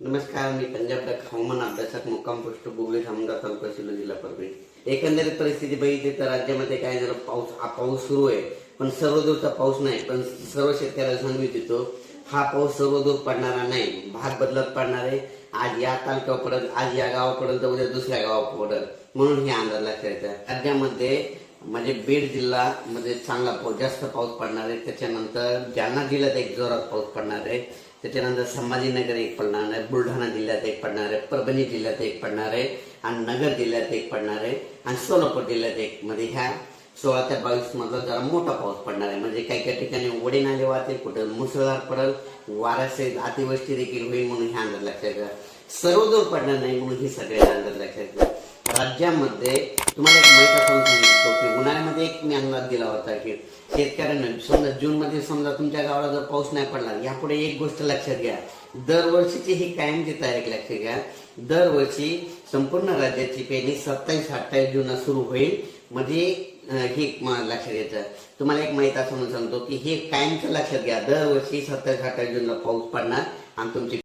नमस्कार मी पंजाब हवामान अभ्यासक मुक्काम पोस्ट गुगली सामंगा तालुका शिलो जिल्हा परभणी. एकंदरीत परिस्थिती बघितली तर राज्यामध्ये काय झालं? पाऊस हा पाऊस सुरू आहे. पण सर्व दूरचा पाऊस नाही पण सर्व शेतकऱ्याला सांगू देतो हा पाऊस सर्व दूर पडणारा नाही. भाग बदलत पडणार आहे. आज या तालुक्यावर पडत आज या गावापर्यंत उद्या दुसऱ्या गावावर पडत म्हणून हे अंदाज लक्षात राज्यामध्ये म्हणजे बीड जिल्हा मध्ये चांगला पाऊस जास्त पाऊस पडणार आहे. त्याच्यानंतर जालना जिल्ह्यात एक जोरात पाऊस पडणार आहे. त्याच्यानंतर संभाजीनगर एक पडणार आहे. बुलढाणा जिल्ह्यात एक पडणार आहे. परभणी जिल्ह्यात एक पडणार आहे. आणि नगर जिल्ह्यात एक पडणार आहे. आणि सोलापूर जिल्ह्यात एक मध्ये ह्या सोळा ते बावीस मधला जरा मोठा पाऊस पडणार आहे. म्हणजे काही काही ठिकाणी वडे नाले वाहतील कुठं मुसळधार पडल वारासे अतिवृष्टी देखील होईल म्हणून ह्या अंदाज लक्षात घ्या. सर्वदूर पडणार नाही म्हणून ही सगळे अंदाज लक्षात घ्या. राज्यामध्ये तुम्हाला एक माहिती असून सांगितलं की उन्हाळ्यामध्ये एक मी अंदाज दिला शेतकऱ्यांना समजा जूनमध्ये समजा तुमच्या गावाला जर पाऊस नाही पडला यापुढे एक गोष्ट लक्षात घ्या. दरवर्षीची ही कायमची तारीख लक्षात घ्या. दरवर्षी संपूर्ण राज्याची पेरणी सत्तावीस अठ्ठावीस जूनला सुरू होईल. म्हणजे हे लक्षात घ्यायचं. तुम्हाला एक माहिती असं म्हणून सांगतो की हे कायमचं लक्षात घ्या. दरवर्षी सत्तावीस अठ्ठावीस जूनला पाऊस पडणार आणि तुमची